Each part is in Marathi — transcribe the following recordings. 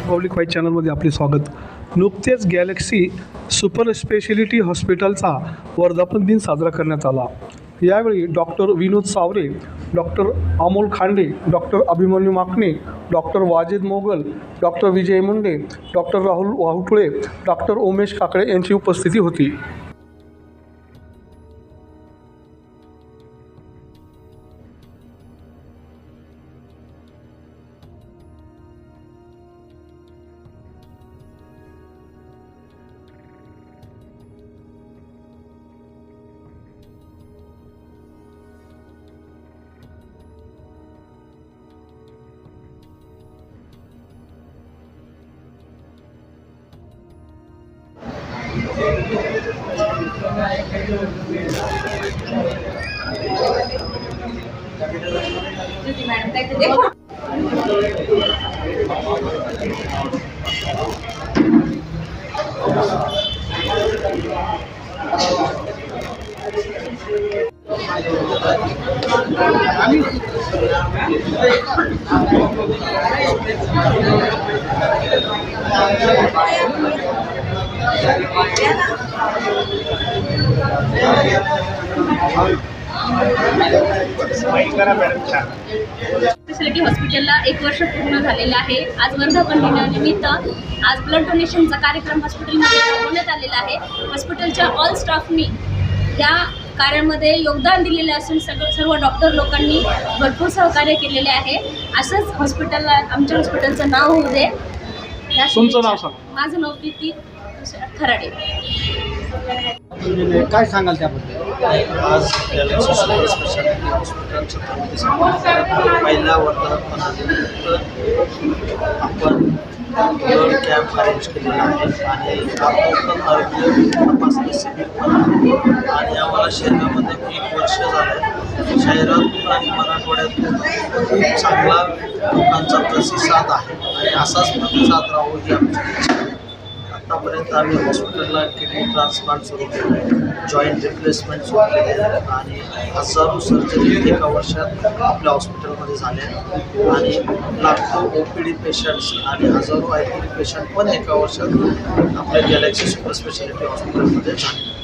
पब्लिक व्हाईट चॅनलमध्ये आपले स्वागत? नुकतेच गॅलेक्सी सुपर स्पेशलिटी हॉस्पिटलचा वर्धापन दिन साजरा करण्यात आला. यावेळी doctor Vinod Savare doctor Amol Khande doctor Abhimanyu Makane doctor Wajid Mogal doctor Vijay Munde doctor Rahul Wahutule doctor Umesh Kakade यांची उपस्थिती होती. देखो स्पेशालिटी हॉस्पिटलला एक वर्ष पूर्ण झालेलं आहे. आज वर्धापन दिनानिमित्त आज ब्लड डोनेशनचा कार्यक्रम हॉस्पिटलमध्ये राबवण्यात आलेला आहे. हॉस्पिटलच्या ऑल स्टाफनी या कार्यामध्ये योगदान दिलेले असून सगळं सर्व डॉक्टर लोकांनी भरपूर सहकार्य केलेले आहे. असंच हॉस्पिटलला आमच्या हॉस्पिटलचं नाव होऊ दे. तुमचं नाव. माझं नाव प्रीती. खराडे काय सांगाल त्याबद्दल? आज स्पेशालिटी हॉस्पिटल छत्रपती संभाजी पहिल्या वर्धापनानिमित्त आपण ब्लड कॅम्प अरेंज केलेला आहे. आणि आपण आरोग्य तपासणी शिबिर पण आहे. आणि आम्हाला शहरामध्ये एक वर्ष झालं शहरातून आणि मराठवाड्यातून खूप चांगला लोकांचा प्रतिसाद आहे. आणि असाच प्रतिसाद राहू ही आमची इच्छा आहे आतापर्यंत आम्ही हॉस्पिटलला किडनी ट्रान्सप्लांट सुरू केलं आहे जॉईंट रिप्लेसमेंट सुरू केले आणि हजारो सर्जरी एका वर्षात आपल्या हॉस्पिटलमध्ये झाल्या आणि लाखो ओ पी डी पेशंट्स आणि हजारो आय पी डी पेशंट पण एका वर्षात आपल्या गॅलेक्सी सुपर स्पेशालिटी हॉस्पिटलमध्ये झाले.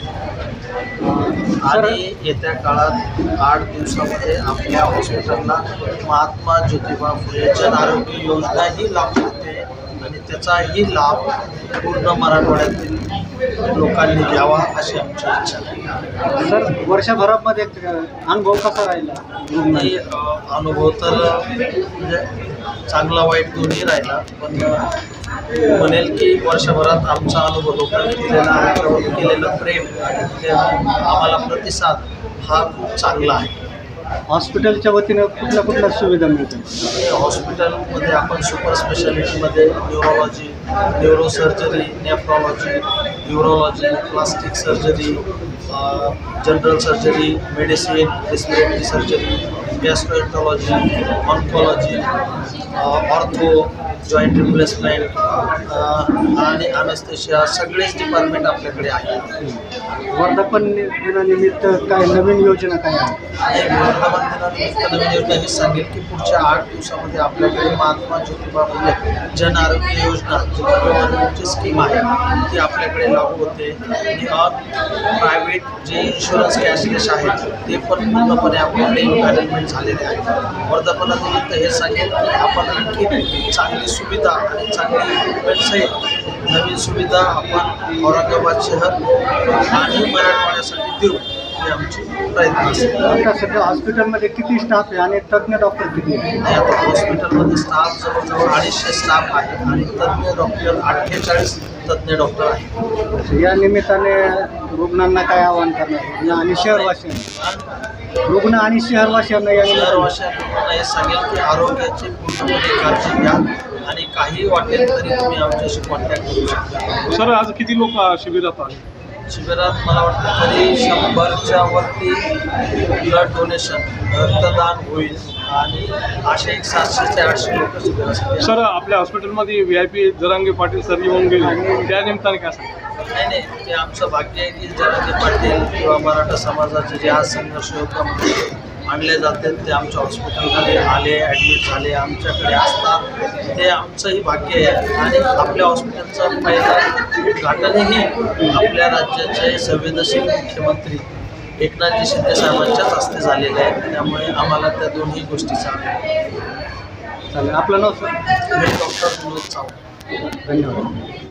आणि येत्या काळात आठ दिवसामध्ये आपल्या हॉस्पिटलला महात्मा ज्योतिबा फुले जन आरोग्य योजनाही लागू होते. आणि त्याचाही लाभ पूर्ण मराठवाड्यातील लोकांनी घ्यावा अशी आमची इच्छा आहे. सर वर्षभरामध्ये अनुभव कसा राहिला? अ, अनुभव तर म्हणजे चांगला वाईट दोन्ही राहिला पण म्हणेल की वर्षभरात आमचा अनुभव लोकांनी दिलेला केलेलं प्रेम आणि आम्हाला प्रतिसाद हा खूप चांगला आहे. हॉस्पिटलच्या वतीनं कुठल्या कुठल्या सुविधा मिळतात? हॉस्पिटलमध्ये आपण super स्पेशालिटीमध्ये neurology neurosurgery nephrology neurology plastic surgery general surgery medicine respiratory surgery gastroenterology oncology ortho joint replacement आणि अनेस्थेशिया सगळेच डिपार्टमेंट आपल्याकडे आहेत. वर्धापन दिनानिमित्त काय नवीन योजना काय आहे? आणि वर्तमान दिनानिमित्त नवीन योजना ही सांगेल की पुढच्या आठ दिवसामध्ये आपल्याकडे महात्मा ज्योतिबा फुले जन आरोग्य योजना जी गव्हर्नमेंटची स्कीम आहे ती आपल्याकडे लागू होते. आणि प्रायव्हेट जे इन्शुरन्स कॅशलेस आहेत ते पण पूर्णपणे आपल्याकडे मॅनेजमेंट झालेले आहे वर्धापनानिमित्त हे सांगेल की आपण आणखी चांगली सुविधा आणि चांगली इक्विपमेंटसहित नवीन सुविधा आपण औरंगाबाद शहर आणि मराठवाड्यासाठी देऊ ही आमची प्रयत्न आता सध्या हॉस्पिटलमध्ये किती स्टाफ आहे आणि तज्ज्ञ डॉक्टर किती आहे आणि आता हॉस्पिटलमध्ये स्टाफ जवळजवळ अडीचशे स्टाफ आहे आणि तज्ज्ञ डॉक्टर अठ्ठेचाळीस तज्ज्ञ डॉक्टर आहेत. या निमित्ताने रुग्णांना काय आवाहन करणार? या आणि शहरवासियांना? रुग्ण आणि शहरवासियांना या शहरवासियांना हे सांगेल की आरोग्याची पूर्णपणे काळजी घ्या आणि काही वाटेल तरी तुम्ही आमच्याशी कॉन्टॅक्ट करू शकता. सर आज किती लोक शिबिरात आले? शिबिरात मला वाटतं तरी शंभरच्या वरती ब्लड डोनेशन रक्तदान होईल. आणि असे एक सातशे ते आठशे लोक शिबिरासाठी सर आपल्या हॉस्पिटलमध्ये V I P Jarange Patil sir येऊन गेले त्या निमित्ताने काय सांगा नाही नाही ते आमचं भाग्य आहे की जरांगे पाटील किंवा मराठा समाजाचे जे आज संघर्ष म्हणतो आणले जाते ते आमच्या हॉस्पिटलमध्ये आले ॲडमिट झाले आमच्याकडे असतात ते आमचंही भाग्य आहे. आणि आपल्या हॉस्पिटलचं पहिलं उद्घाटनही आपल्या राज्याचे संवेदनशील मुख्यमंत्री एकनाथजी शिंदे साहेबांच्याच हस्ते झालेले आहे. त्यामुळे आम्हाला त्या दोन्ही गोष्टीचा चालेल. आपलं नाव सर मी डॉक्टर विनोद चव्हाण धन्यवाद.